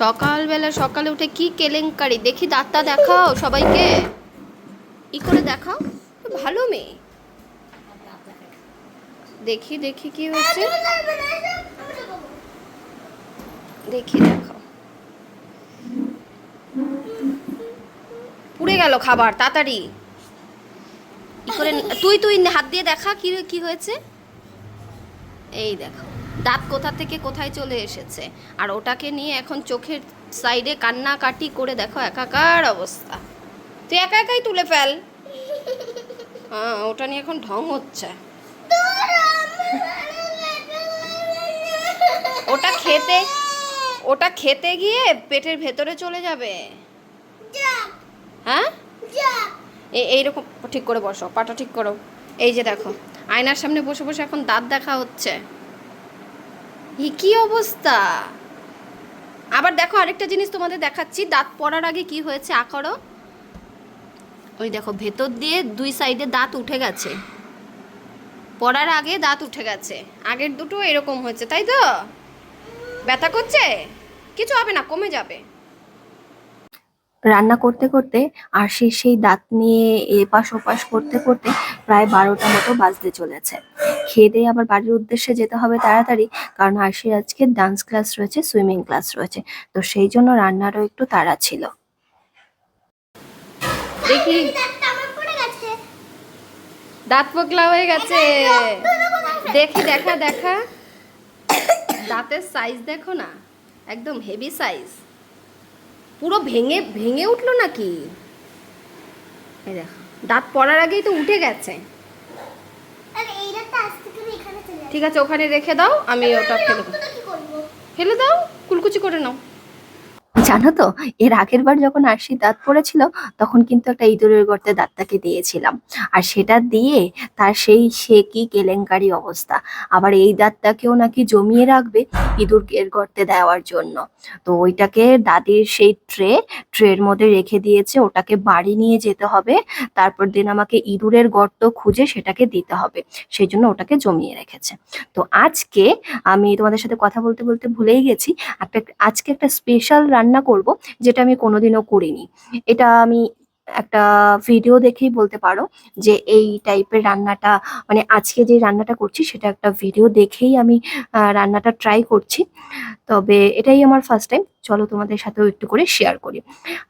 সকালবেলা সকালে উঠে কি কেলেঙ্কারি? দেখি দাঁতটা দেখাও সবাইকে। ই করে দেখাও? ভালো মেয়ে। দেখি দেখি কি হচ্ছে দেখি, দেখাও। পুড়ে গেল খাবার, তাড়াতাড়ি। করে তুই তুই হাত দিয়ে দেখা কি কি হয়েছে? এই দেখো দাঁত কোথা থেকে কোথায় চলে এসেছে? আর ওটাকে নিয়ে এখন চোখের সাইডে কান্নাকাটি করে দেখো একাকার অবস্থা। তুই একা একাই তুলে ফেল। হ্যাঁ ওটা নিয়ে এখন ঢং হচ্ছে। ওটা খেতে ওটা খেতে গিয়ে পেটের ভেতরে চলে যাবে। হ্যাঁ? এইরকম, ঠিক করে বসো, পাটা ঠিক করো। এই যে দেখো, আয়নার সামনে বসে বসে এখন দাঁত দেখা হচ্ছে। কি অবস্থা? আবার দেখো আরেকটা জিনিস তোমাদের দেখাচ্ছি, দাঁত পড়ার আগে কি হয়েছে আকারও? ওই দেখো, ভেতর দিয়ে দুই সাইডে দাঁত উঠে গেছে। পড়ার আগে দাঁত উঠে গেছে। আগের দুটো এরকম হয়েছে, তাই তো? ব্যথা করছে? কিছু হবে না, কমে যাবে। রান্না করতে করতে আরশির সেই দাঁত নিয়ে এপাশ ওপাশ করতে করতে প্রায় বারোটা মতো বাজতে চলেছে। খেয়ে দিয়ে আবার বাড়ির উদ্দেশ্যে যেতে হবে তাড়াতাড়ি কারণ আরশির আজকে ডান্স ক্লাস রয়েছে সুইমিং ক্লাস রয়েছে। তো সেই জন্য রান্নারও একটু তাড়া ছিল। দেখি। দাঁত পোকলা হয়ে গেছে। দেখি দেখা দেখা। দাঁতের সাইজ দেখো না একদম হেভি সাইজ পুরো ভেঙে ভেঙে উঠল নাকি? এই দেখো দাঁত পড়ার আগেই তো উঠে গেছে। ঠিক আছে ওখানে রেখে দাও আমি ওটা ফেলে দাও ফেলে দাও কুলকুচি করে নাও। জানো তো, এর আগের বার যখন আরশি দাঁত পড়েছিল, তখন কিন্তু একটা ইঁদুরের গর্তে দাঁতটাকে দিয়েছিলাম। আর সেটা দিয়ে তার সেই সে কি কেলেঙ্কারি অবস্থা। আবার এই দাঁতটাকেও নাকি জমিয়ে রাখবে ইঁদুরের গর্তে দেওয়ার জন্য। তো ওইটাকে দাদির সেই ট্রে, ট্রের মধ্যে রেখে দিয়েছে, ওটাকে বাড়ি নিয়ে যেতে হবে। তারপর দিন আমাকে ইঁদুরের গর্ত খুঁজে সেটাকে দিতে হবে। সেই জন্য ওটাকে জমিয়ে রেখেছে। তো আজকে আমি তোমাদের সাথে কথা বলতে বলতে ভুলেই গেছি। একটা, আজকে একটা স্পেশাল রান্না করব, যেটা আমি কোনোদিনও করিনি। এটা আমি একটা ভিডিও দেখেই বলতে পারো যে এই টাইপের রান্নাটা মানে আজকে যে রান্নাটা করছি সেটা একটা ভিডিও দেখেই আমি রান্নাটা ট্রাই করছি। তবে এটাই আমার ফার্স্ট টাইম চলো তোমাদের সাথেও একটু করে শেয়ার করি।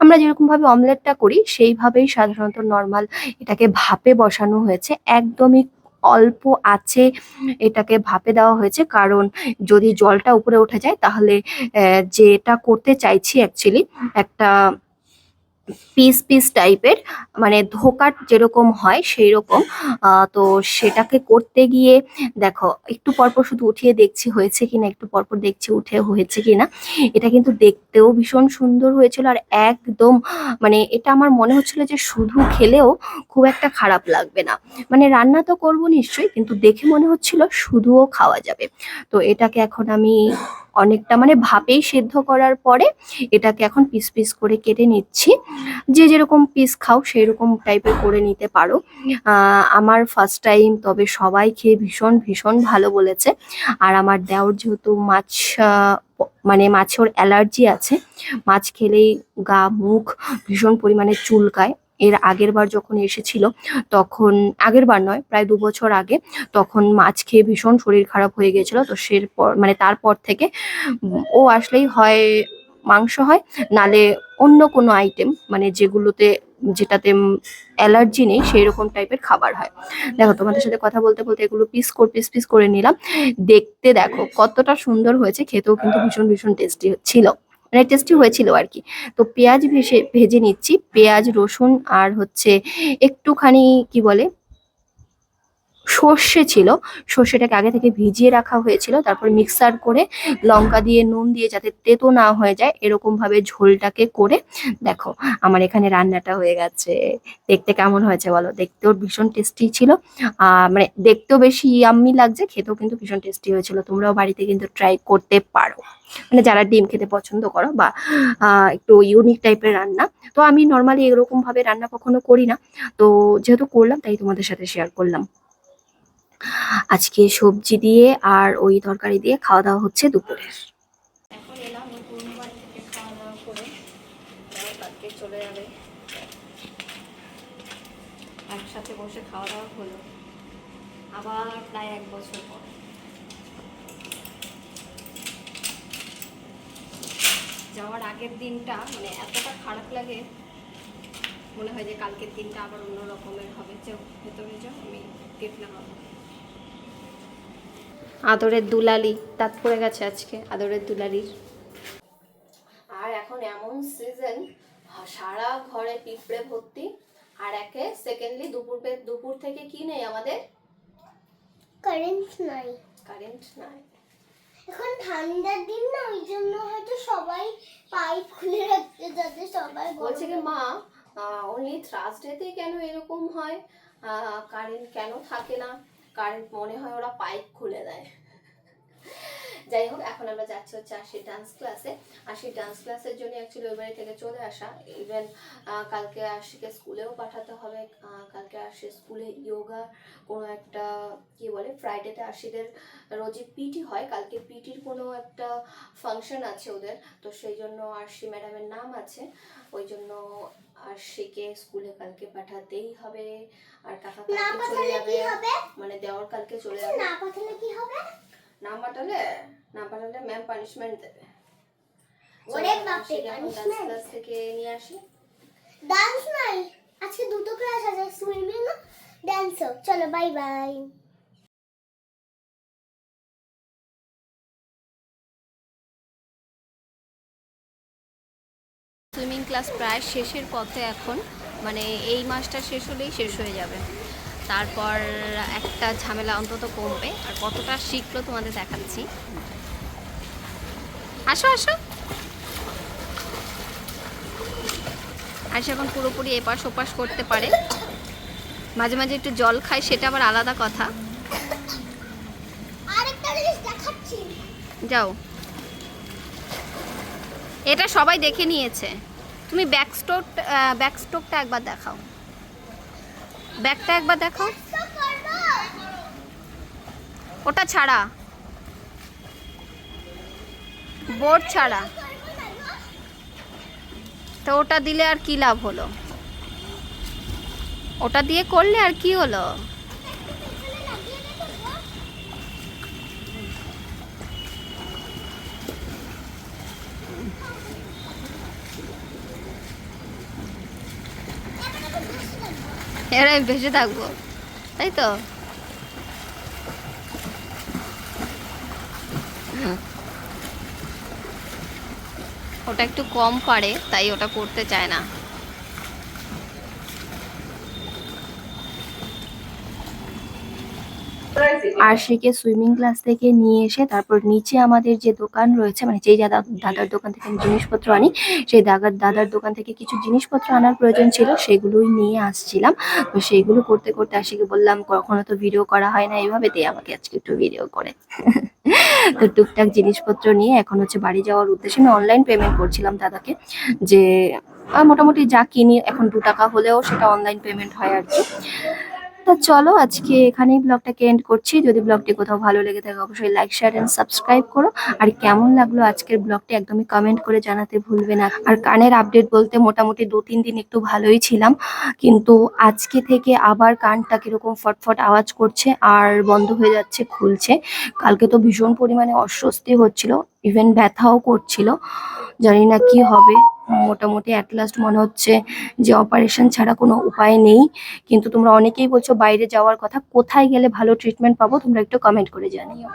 আমরা যেরকম ভাবে অমলেটটা করি, সেইভাবেই সাধারণত নর্মাল এটাকে ভাপে বসানো হয়েছে, একদমই অল্প আছে, এটাকে ভাপে দেওয়া হয়েছে। কারণ যদি জলটা উপরে উঠে যায়, তাহলে যেটা করতে চাইছি অ্যাকচুয়ালি একটা পিস পিস টাইপের মানে ধোকাট যেরকম হয় সেই রকম তো সেটাকে করতে গিয়ে দেখো, একটু পরপর শুধু উঠিয়ে দেখছি হয়েছে কিনা, একটু পরপর দেখছি উঠে হয়েছে কিনা। এটা কিন্তু দেখতেও ভীষণ সুন্দর হয়েছিল আর একদম মানে এটা আমার মনে হচ্ছিল যে শুধু খেলেও খুব একটা খারাপ লাগবে না। মানে রান্না তো করব নিশ্চয়ই, কিন্তু দেখে মনে হচ্ছিল শুধুও খাওয়া যাবে। তো এটাকে এখন আমি অনেকটা মানে ভাপেই সেদ্ধ করার পরে এটাকে এখন পিস পিস করে কেটে নিচ্ছি। যে যেরকম পিস খাও সেই রকম টাইপের করে নিতে পারো। আমার ফার্স্ট টাইম তবে সবাই খেয়ে ভীষণ ভীষণ ভালো বলেছে। আর আমার দেওর যেহেতু মাছ মানে মাছের অ্যালার্জি আছে, মাছ খেলেই গা, মুখ ভীষণ পরিমাণে চুলকায়। এর আগের বার যখন এসেছিল, তখন, আগের বার নয়, প্রায় দু বছর আগে, তখন মাছ খেয়ে ভীষণ শরীর খারাপ হয়ে গেছিল। তো পর মানে তারপর থেকে, ও আসলেই হয়, মাংস হয়, নালে অন্য কোনো আইটেম মানে যেগুলোতে, যেটাতে অ্যালার্জি নেই সেই রকম টাইপের খাবার হয়। দেখো, তোমাদের সাথে কথা বলতে বলতে এগুলো পিস করে পিস পিস করে নিলাম। দেখতে দেখো, কতটা সুন্দর হয়েছে, খেতেও কিন্তু ভীষণ ভীষণ টেস্টি ছিল। মানে টেস্টি হয়েছিল আর কি। তো পেঁয়াজ ভেসে, ভেজে নিচ্ছি। পেঁয়াজ, রসুন আর হচ্ছে একটুখানি কি বলে সর্ষে ছিল। সর্ষেটাকে আগে থেকে ভিজিয়ে রাখা হয়েছিল। তারপর মিক্সার করে লঙ্কা দিয়ে, নুন দিয়ে যাতে তেতো না হয়ে যায় এরকম ভাবে ঝোলটাকে করে দেখো আমার এখানে রান্নাটা হয়ে গেছে। দেখতে কেমন হয়েছে বলো? দেখতেও ভীষণ টেস্টি ছিল। মানে দেখতেও বেশি ইয়াম্মি লাগছে, খেতেও কিন্তু ভীষণ টেস্টি হয়েছিল। তোমরাও বাড়িতে কিন্তু ট্রাই করতে পারো। মানে যারা ডিম খেতে পছন্দ করো বা একটু ইউনিক টাইপের রান্না, তো আমি নর্মালি এরকম ভাবে রান্না কখনো করি না। তো যেহেতু করলাম, তাই তোমাদের সাথে শেয়ার করলাম। আজকে সবজি দিয়ে আর ওই তরকারি দিয়ে খাওয়া দাওয়া হচ্ছে দুপুরের চলে যাবে। একসাথে বসে খাওয়া দাওয়া হলো। আবার প্রায় এক বছর পর। যাওয়ার আগের দিনটা মানে এতটা খারাপ লাগে, মনে হয় যে কালকের দিনটা আবার অন্য রকমের হবে। যাও ভেতরে যাও, আমি গেট লাগাবো আদরের দুলালি দাঁত পড়ে গেছে আজকে আদরের দুলালির। আর এখন এমন সিজন সারা ঘরে পিঁপড়ে ভর্তি আর একে সেকেন্ডলি দুপুর দুপুর থেকে কি নেই আমাদের? কারেন্ট নাই। কারেন্ট নাই। এখন ঠান্ডার দিন না ওই জন্য হয়তো সবাই পাইপ খুলে রাখছে যাতে সবাই বলছে কি মা অনলি থার্সডেতে কেন এরকম হয়? কারেন্ট কেন থাকে না? কারেন্ট মনে হয় ওরা পাইপ খুলে দেয়। যাই হোক, এখন আমরা যাচ্ছি হচ্ছে আশির ডান্স ক্লাসে আশির ডান্স ক্লাসের জন্য অ্যাকচুয়ালি ওই বাড়ি থেকে চলে আসা। ইভেন কালকে আশিকে স্কুলেও পাঠাতে হবে। কালকে আশি স্কুলে ইয়োগা কোনো একটা, কি বলে ফ্রাইডেতে আশিদের রোজই পিটি হয়। কালকে পিটির কোনো একটা ফাংশন আছে ওদের। তো সেই জন্য আরশি ম্যাডামের নাম আছে। ওই জন্য আরশিকে স্কুলে কালকে পাঠাতেই হবে। আর কাকা না কালকে চলে পাঠালে যাবে। কি হবে? মানে দেওয়ার কালকে চলে যাবে। না পাঠালে কি হবে? না পাঠালে না পাঠালে ম্যাম পানিশমেন্ট দেবে। ওরে বাপরে? ক্লাস থেকে নিয়ে আসি। ডান্স নাই আজকে দুটো ক্লাস আছে সুইমিং ডান্সও চলো বাই বাই সুইমিং ক্লাস প্রায় শেষের পথে এখন। মানে এই মাসটা শেষ হলেই শেষ হয়ে যাবে। তারপর একটা ঝামেলা অন্তত কমবে। আর কতটা শিখলো তোমাদের দেখাচ্ছি। আসো আসো। আর সে এখন পুরোপুরি এপাশ ওপাশ করতে পারে। মাঝে মাঝে একটু জল খায় সেটা আবার আলাদা কথা। যাও। এটা সবাই দেখে নিয়েছে। তুমি ব্যাক স্ট্রোক ব্যাক স্ট্রোকটা একবার দেখাও। ব্যাকটা একবার দেখাও। ওটা ছাড়া। বোর্ড ছাড়া। তো ওটা দিলে আর কি লাভ হলো? ওটা দিয়ে করলে আর কি হলো পেছনে লাগিয়ে দেবো গো। এবার একটু বসে এবার আমি ভেসে থাকব। তাই তো? ওটা একটু কম পারে, তাই ওটা করতে চায় না। আরশিকে সুইমিং ক্লাস থেকে নিয়ে এসে তারপর নিচে আমাদের যে দোকান রয়েছে মানে যেই দাদা, দাদার দোকান থেকে আমি জিনিসপত্র আনি, সেই দাদার দাদার দোকান থেকে কিছু জিনিসপত্র আনার প্রয়োজন ছিল, সেগুলোই নিয়ে আসছিলাম। তো সেগুলো করতে করতে আশিকে বললাম, কখনো তো ভিডিও করা হয় না এইভাবে দিয়ে আমাকে আজকে একটু ভিডিও করে। তো টুকটাক জিনিসপত্র নিয়ে এখন হচ্ছে বাড়ি যাওয়ার উদ্দেশ্যে আমি অনলাইন পেমেন্ট করছিলাম দাদাকে, যে মোটামুটি যা কিনি, এখন দু টাকা হলেও সেটা অনলাইন পেমেন্ট হয় আর কি। তা চলো, আজকে এখানেই ব্লগটাকে এন্ড করছি। যদি ব্লগটি কোথাও ভালো লেগে থাকে, অবশ্যই লাইক শেয়ার এন্ড সাবস্ক্রাইব করো। আর কেমন লাগল আজকের ব্লগটি একদমই কমেন্ট করে জানাতে ভুলবে না। আর কানের আপডেট বলতে মোটামুটি দু, তিন দিন একটু ভালোই ছিলাম। কিন্তু আজকে থেকে আবার কানটা কীরকম ফটফট আওয়াজ করছে আর বন্ধ হয়ে যাচ্ছে, খুলছে। কালকে তো ভীষণ পরিমাণে অস্বস্তি হচ্ছিল ইভেন ব্যথাও করছিল। জানি না কি হবে। মোটামুটি অ্যাট লাস্ট মনে হচ্ছে যে অপারেশন ছাড়া কোনো উপায় নেই। কিন্তু তোমরা অনেকেই বলছো বাইরে যাওয়ার কথা, কোথায় গেলে ভালো ট্রিটমেন্ট পাবো? তোমরা একটু কমেন্ট করে জানিও।